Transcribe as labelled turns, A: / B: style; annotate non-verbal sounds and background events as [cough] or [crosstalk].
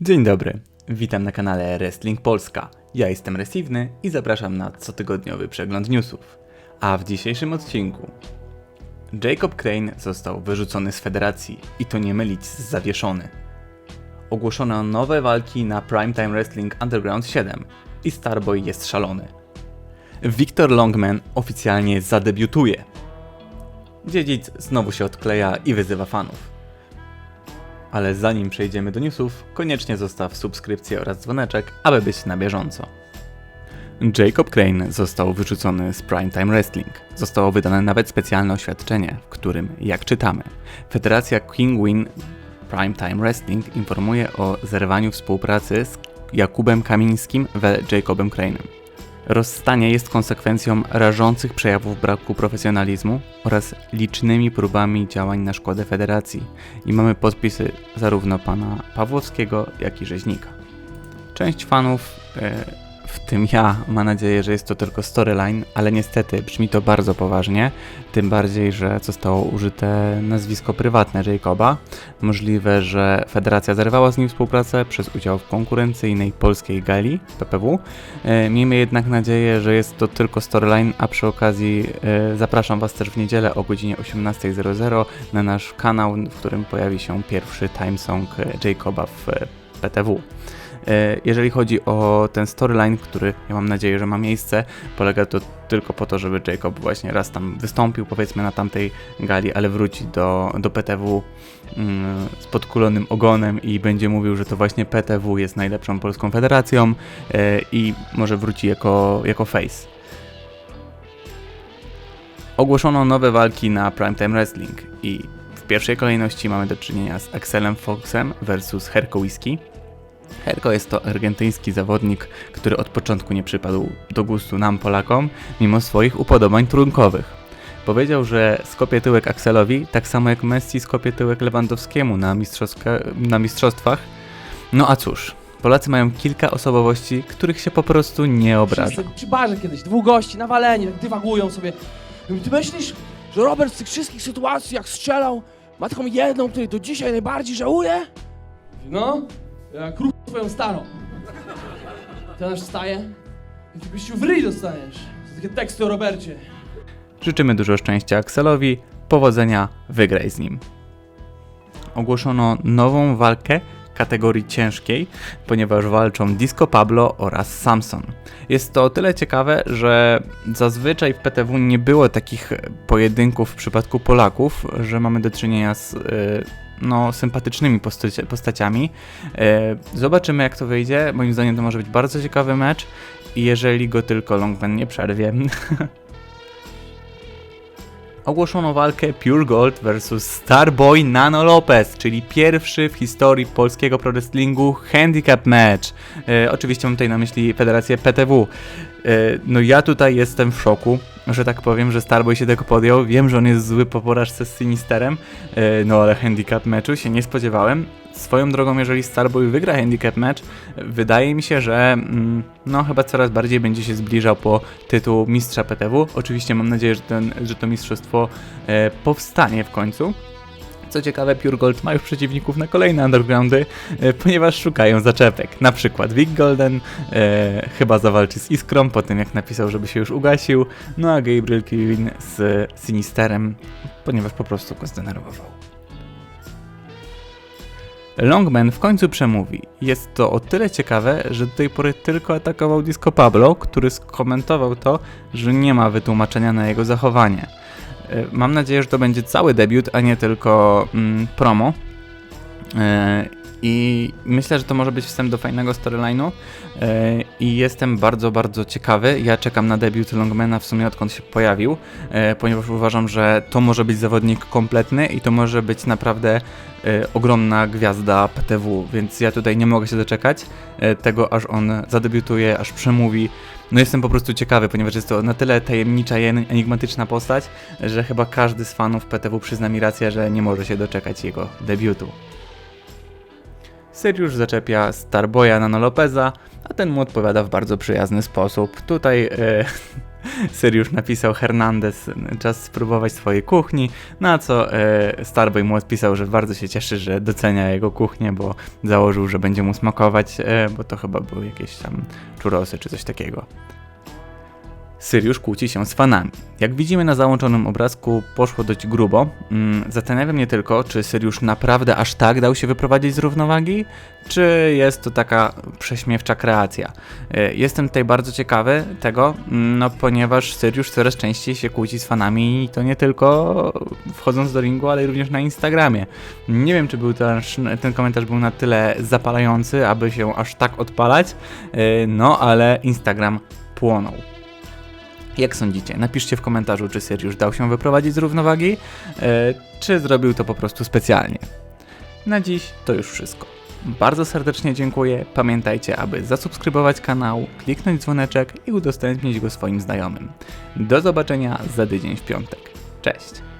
A: Dzień dobry, witam na kanale Wrestling Polska. Ja jestem Resivny i zapraszam na cotygodniowy przegląd newsów. A w dzisiejszym odcinku Jacob Crane został wyrzucony z federacji i to nie mylić z zawieszony. Ogłoszono nowe walki na Primetime Wrestling Underground 7 i Starboy jest szalony. Victor Longman oficjalnie zadebiutuje. Dziedzic znowu się odkleja i wyzywa fanów. Ale zanim przejdziemy do newsów, koniecznie zostaw subskrypcję oraz dzwoneczek, aby być na bieżąco. Jacob Crane został wyrzucony z Primetime Wrestling. Zostało wydane nawet specjalne oświadczenie, w którym, jak czytamy, Federacja King Win Primetime Wrestling informuje o zerwaniu współpracy z Jakubem Kamińskim we Jacobem Crane'em. Rozstanie jest konsekwencją rażących przejawów braku profesjonalizmu oraz licznymi próbami działań na szkodę federacji i mamy podpisy zarówno pana Pawłowskiego, jak i Rzeźnika. Część fanów, e, w tym ja, ma nadzieję, że jest to tylko storyline, ale niestety brzmi to bardzo poważnie, tym bardziej, że zostało użyte nazwisko prywatne Jacoba. Możliwe, że federacja zerwała z nim współpracę przez udział w konkurencyjnej polskiej gali PPW. E, Miejmy jednak nadzieję, że jest to tylko storyline, a przy okazji e, zapraszam Was też w niedzielę o godzinie 18.00 na nasz kanał, w którym pojawi się pierwszy timesong Jacoba w e, PTW. E, Jeżeli chodzi o ten storyline, który ja mam nadzieję, że ma miejsce, polega to tylko po to, żeby Jacob właśnie raz tam wystąpił, powiedzmy na tamtej gali, ale wróci do, do PTW mm, z podkulonym ogonem i będzie mówił, że to właśnie PTW jest najlepszą polską federacją e, i może wróci jako, jako face. Ogłoszono nowe walki na Primetime Wrestling i w pierwszej kolejności mamy do czynienia z Axelem Foxem versus Herko Herko jest to argentyński zawodnik, który od początku nie przypadł do gustu nam Polakom, mimo swoich upodobań trunkowych. Powiedział, że skopie tyłek Axelowi, tak samo jak Messi skopie tyłek Lewandowskiemu na, na mistrzostwach. No a cóż, Polacy mają kilka osobowości, których się po prostu nie obraża.
B: Przy barze kiedyś, dwóch gości, nawaleni, tak dywagują sobie. Ty myślisz, że Robert z tych wszystkich sytuacji, jak strzelał, ma taką jedną, której do dzisiaj najbardziej żałuje? No, jak. Twoją starą. Ten wstaje i ty w ryj dostaniesz. To takie teksty o Robercie.
A: Życzymy dużo szczęścia Axelowi, powodzenia, wygraj z nim. Ogłoszono nową walkę kategorii ciężkiej, ponieważ walczą Disco Pablo oraz Samson. Jest to o tyle ciekawe, że zazwyczaj w PTW nie było takich pojedynków w przypadku Polaków, że mamy do czynienia z e, no, sympatycznymi postaci- postaciami. E, Zobaczymy jak to wyjdzie. Moim zdaniem to może być bardzo ciekawy mecz jeżeli go tylko Longman nie przerwie. [laughs] ogłoszono walkę Pure Gold vs Starboy Nano Lopez, czyli pierwszy w historii polskiego pro wrestlingu handicap match. E, oczywiście mam tutaj na myśli Federację PTW. E, no ja tutaj jestem w szoku, że tak powiem, że Starboy się tego podjął. Wiem, że on jest zły po porażce z Sinisterem, e, no ale handicap meczu się nie spodziewałem. Swoją drogą, jeżeli Starboy wygra handicap match, wydaje mi się, że mm, no chyba coraz bardziej będzie się zbliżał po tytuł mistrza PTW. Oczywiście mam nadzieję, że, ten, że to mistrzostwo e, powstanie w końcu. Co ciekawe, Pure Gold ma już przeciwników na kolejne undergroundy, e, ponieważ szukają zaczepek. Na przykład Vic Golden e, chyba zawalczy z Iskrą po tym, jak napisał, żeby się już ugasił, no a Gabriel Kevin z Sinisterem, ponieważ po prostu go zdenerwował. Longman w końcu przemówi. Jest to o tyle ciekawe, że do tej pory tylko atakował Disco Pablo, który skomentował to, że nie ma wytłumaczenia na jego zachowanie. E, Mam nadzieję, że to będzie cały debiut, a nie tylko mm, promo. I myślę, że to może być wstęp do fajnego storyline'u. E, I jestem bardzo, bardzo ciekawy. Ja czekam na debiut Longmana w sumie odkąd się pojawił, e, ponieważ uważam, że to może być zawodnik kompletny i to może być naprawdę e, ogromna gwiazda PTW, więc ja tutaj nie mogę się doczekać tego, aż on zadebiutuje, aż przemówi. No jestem po prostu ciekawy, ponieważ jest to na tyle tajemnicza i enigmatyczna postać, że chyba każdy z fanów PTW przyzna mi rację, że nie może się doczekać jego debiutu. Syriusz zaczepia Starboya Nano Lopeza, a ten mu odpowiada w bardzo przyjazny sposób. Tutaj [laughs] Syriusz napisał Hernandez, czas spróbować swojej kuchni, na co e, Starboy mu odpisał, że bardzo się cieszy, że docenia jego kuchnię, bo założył, że będzie mu smakować, e, bo to chyba były jakieś tam churrosy czy coś takiego. Syriusz kłóci się z fanami. Jak widzimy na załączonym obrazku, poszło dość grubo. Mm, Zastanawia mnie tylko, czy Syriusz naprawdę aż tak dał się wyprowadzić z równowagi, czy jest to taka prześmiewcza kreacja. E, Jestem tutaj bardzo ciekawy tego, mm, no ponieważ Syriusz coraz częściej się kłóci z fanami i to nie tylko wchodząc do ringu, ale również na Instagramie. Nie wiem, czy był ten komentarz był na tyle zapalający, aby się aż tak odpalać, e, no ale Instagram płonął. Jak sądzicie? Napiszcie w komentarzu, czy Syriusz dał się wyprowadzić z równowagi, e, czy zrobił to po prostu specjalnie. Na dziś to już wszystko. Bardzo serdecznie dziękuję. Pamiętajcie, aby zasubskrybować kanał, kliknąć dzwoneczek i udostępnić go swoim znajomym. Do zobaczenia za tydzień w piątek. Cześć!